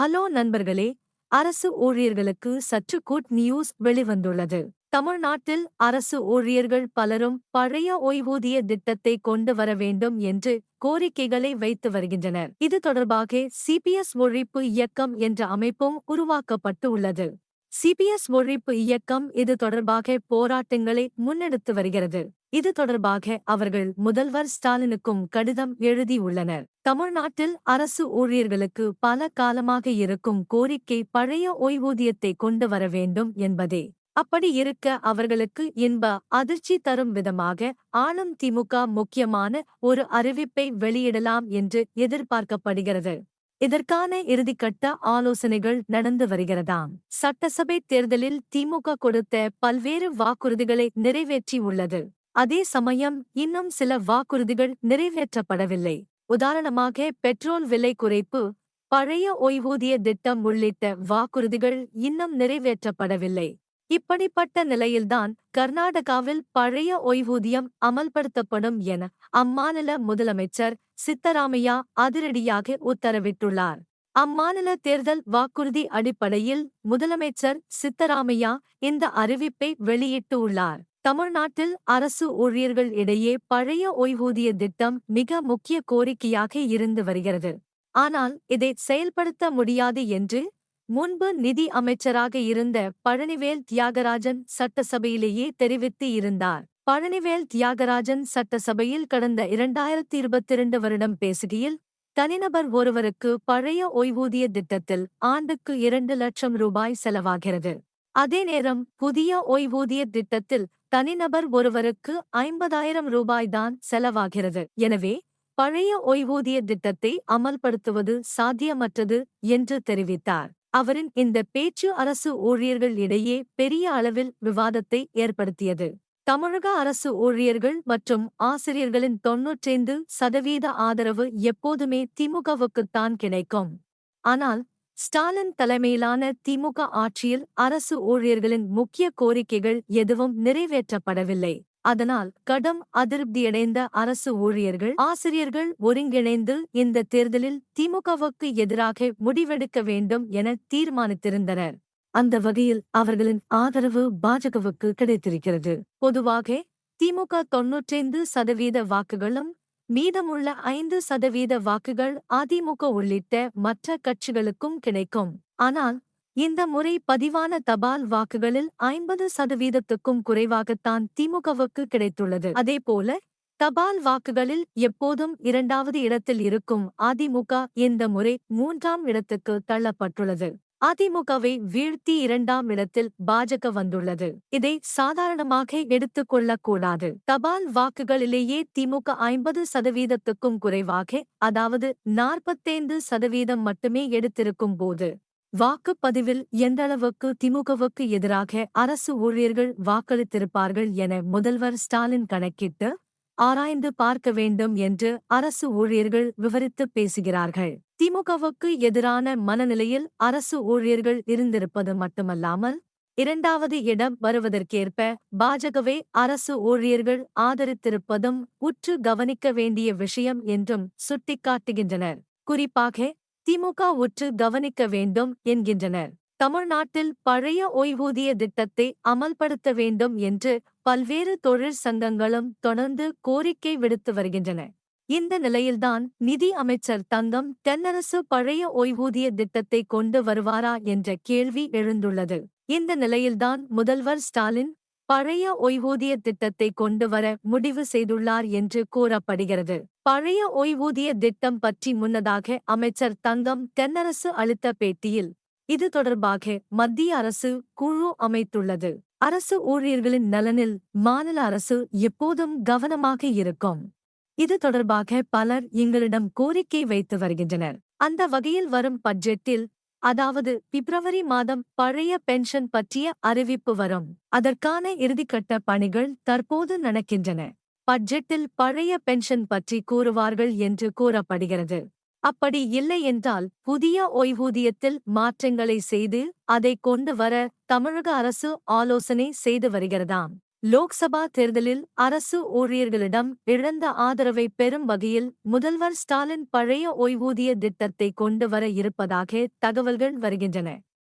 Hello நண்பர்களே அரசு ஊழியர்களுக்கு சற்று குட் நியூஸ் வெளிவந்துள்ளது. தமிழ்நாட்டில் அரசு ஊழியர்கள் பலரும் பழைய ஓய்வூதிய திட்டத்தை கொண்டு வர வேண்டும் என்று கோரிக்கைகளை வைத்து வருகின்றனர். இது தொடர்பாக சிபிஎஸ் ஒழிப்பு இயக்கம் என்ற அமைப்பும் உருவாக்கப்பட்டு உள்ளது. சிபிஎஸ் ஒழிப்பு இயக்கம் இது தொடர்பாக போராட்டங்களை முன்னெடுத்து வருகிறது. இது தொடர்பாக அவர்கள் முதல்வர் ஸ்டாலினுக்கும் கடிதம் எழுதியுள்ளனர். தமிழ்நாட்டில் அரசு ஊழியர்களுக்கு பல காலமாக இருக்கும் கோரிக்கை பழைய ஓய்வூதியத்தை கொண்டு வர வேண்டும் என்பதே. அப்படி இருக்க அவர்களுக்கு இன்ப அதிர்ச்சி தரும் விதமாக ஆளும் திமுக முக்கியமான ஒரு அறிவிப்பை வெளியிடலாம் என்று எதிர்பார்க்கப்படுகிறது. இதற்கான இறுதிக்கட்ட ஆலோசனைகள் நடந்து வருகிறதாம். சட்டசபை தேர்தலில் திமுக கொடுத்த பல்வேறு வாக்குறுதிகளை நிறைவேற்றியுள்ளது. அதே சமயம் இன்னும் சில வாக்குறுதிகள் நிறைவேற்றப்படவில்லை. உதாரணமாக பெட்ரோல் விலை குறைப்பு பழைய ஓய்வூதிய திட்டம் உள்ளிட்ட வாக்குறுதிகள் இன்னும் நிறைவேற்றப்படவில்லை. இப்படிப்பட்ட நிலையில்தான் கர்நாடகாவில் பழைய ஓய்வூதியம் அமல்படுத்தப்படும் என அம்மாநில முதலமைச்சர் சித்தராமையா அதிரடியாக உத்தரவிட்டுள்ளார். அம்மாநில தேர்தல் வாக்குறுதி அடிப்படையில் முதலமைச்சர் சித்தராமையா இந்த அறிவிப்பை வெளியிட்டுள்ளார். தமிழ்நாட்டில் அரசு ஊழியர்கள் இடையே பழைய ஓய்வூதிய திட்டம் மிக முக்கிய கோரிக்கையாக இருந்து வருகிறது. ஆனால் இதை செயல்படுத்த முடியாது என்று முன்பு நிதி அமைச்சராக இருந்த பழனிவேல் தியாகராஜன் சட்டசபையிலேயே தெரிவித்து இருந்தார். பழனிவேல் தியாகராஜன் சட்டசபையில் கடந்த இரண்டாயிரத்தி இருபத்தி இரண்டு வருடம் பேசுகையில் தனிநபர் ஒருவருக்கு பழைய ஓய்வூதிய திட்டத்தில் ஆண்டுக்கு இரண்டு லட்சம் ரூபாய் செலவாகிறது. அதே நேரம் புதிய ஓய்வூதிய திட்டத்தில் தனிநபர் ஒருவருக்கு ஐம்பதாயிரம் ரூபாய்தான் செலவாகிறது. எனவே பழைய ஓய்வூதிய திட்டத்தை அமல்படுத்துவது சாத்தியமற்றது என்று தெரிவித்தார். அவரின் இந்த பேச்சு அரசு ஊழியர்கள் இடையே பெரிய அளவில் விவாதத்தை ஏற்படுத்தியது. தமிழக அரசு ஊழியர்கள் மற்றும் ஆசிரியர்களின் தொன்னூற்றைந்து சதவீத ஆதரவு எப்போதுமே திமுகவுக்குத்தான் கிடைக்கும். ஆனால் ஸ்டாலின் தலைமையிலான திமுக ஆட்சியில் அரசு ஊழியர்களின் முக்கிய கோரிக்கைகள் எதுவும் நிறைவேற்றப்படவில்லை. அதனால் கடும் அதிருப்தியடைந்த அரசு ஊழியர்கள் ஆசிரியர்கள் ஒருங்கிணைந்து இந்த தேர்தலில் திமுகவுக்கு எதிராக முடிவெடுக்க வேண்டும் என தீர்மானித்திருந்தனர். அந்த வகையில் அவர்களின் ஆதரவு பாஜகவுக்கு கிடைத்திருக்கிறது. பொதுவாக திமுக தொன்னூற்றைந்து சதவீத வாக்குகளும் மீதமுள்ள ஐந்து சதவீத வாக்குகள் அதிமுக உள்ளிட்ட மற்ற கட்சிகளுக்கும் கிடைக்கும். ஆனால் இந்த முறை பதிவான தபால் வாக்குகளில் ஐம்பது சதவீதத்துக்கும் குறைவாகத்தான் திமுகவுக்கு கிடைத்துள்ளது. அதேபோல தபால் வாக்குகளில் எப்போதும் இரண்டாவது இடத்தில் இருக்கும் அதிமுக இந்த முறை மூன்றாம் இடத்துக்கு தள்ளப்பட்டுள்ளது. அதிமுகவை வீழ்த்தி இரண்டாம் இடத்தில் பாஜக வந்துள்ளது. இதை சாதாரணமாக எடுத்துக் கொள்ளக்கூடாது. தபால் வாக்குகளிலேயே திமுக ஐம்பது சதவீதத்துக்கும் குறைவாக அதாவது நாற்பத்தைந்து சதவீதம் மட்டுமே எடுத்திருக்கும் போது வாக்குப்பதிவில் எந்தளவுக்கு திமுகவுக்கு எதிராக அரசு ஊழியர்கள் வாக்களித்திருப்பார்கள் என முதல்வர் ஸ்டாலின் கணக்கிட்டு ஆராய்ந்து பார்க்க வேண்டும் என்று அரசு ஊழியர்கள் விவரித்து பேசுகிறார்கள். திமுகவுக்கு எதிரான மனநிலையில் அரசு ஊழியர்கள் இருந்திருப்பது மட்டுமல்லாமல் இரண்டாவது இடம் வருவதற்கேற்ப பாஜகவே அரசு ஊழியர்கள் ஆதரித்திருப்பதும் உற்று கவனிக்க வேண்டிய விஷயம் என்றும் சுட்டிக்காட்டுகின்றனர். குறிப்பாக திமுக உற்று கவனிக்க வேண்டும் என்கின்றனர். தமிழ்நாட்டில் பழைய ஓய்வூதிய திட்டத்தை அமல்படுத்த வேண்டும் என்று பல்வேறு தொழிற்சங்கங்களும் தொடர்ந்து கோரிக்கை விடுத்து வருகின்றன. இந்த நிலையில்தான் நிதி அமைச்சர் தங்கம் தென்னரசு பழைய ஓய்வூதிய திட்டத்தை கொண்டு வருவாரா என்ற கேள்வி எழுந்துள்ளது. இந்த நிலையில்தான் முதல்வர் ஸ்டாலின் பழைய ஓய்வூதிய திட்டத்தை கொண்டு வர முடிவு செய்துள்ளார் என்று கூறப்படுகிறது. பழைய ஓய்வூதிய திட்டம் பற்றி முன்னதாக அமைச்சர் தங்கம் தென்னரசு அளித்த பேட்டியில் இது தொடர்பாக மத்திய அரசு குழு அமைத்துள்ளது. அரசு ஊழியர்களின் நலனில் மாநில அரசு எப்போதும் கவனமாக இருக்கும். இது தொடர்பாக பலர் எங்களிடம் கோரிக்கை வைத்து வருகின்றனர். அந்த வகையில் வரும் பட்ஜெட்டில் அதாவது பிப்ரவரி மாதம் பழைய பென்ஷன் பற்றிய அறிவிப்பு வரும். அதற்கான இறுதிக்கட்ட பணிகள் தற்போது நடக்கின்றன. பட்ஜெட்டில் பழைய பென்ஷன் பற்றி கூறுவார்கள் என்று கூறப்படுகிறது. அப்படி இல்லை என்றால் புதிய ஓய்வூதியத்தில் மாற்றங்களை செய்து அதை கொண்டு வர தமிழக அரசு ஆலோசனை செய்து வருகிறதாம். லோக்சபா தேர்தலில் அரசு ஊழியர்களிடம் இழந்த ஆதரவை பெறும் வகையில் முதல்வர் ஸ்டாலின் பழைய ஓய்வூதிய திட்டத்தை கொண்டு வர இருப்பதாக தகவல்கள் வருகின்றன.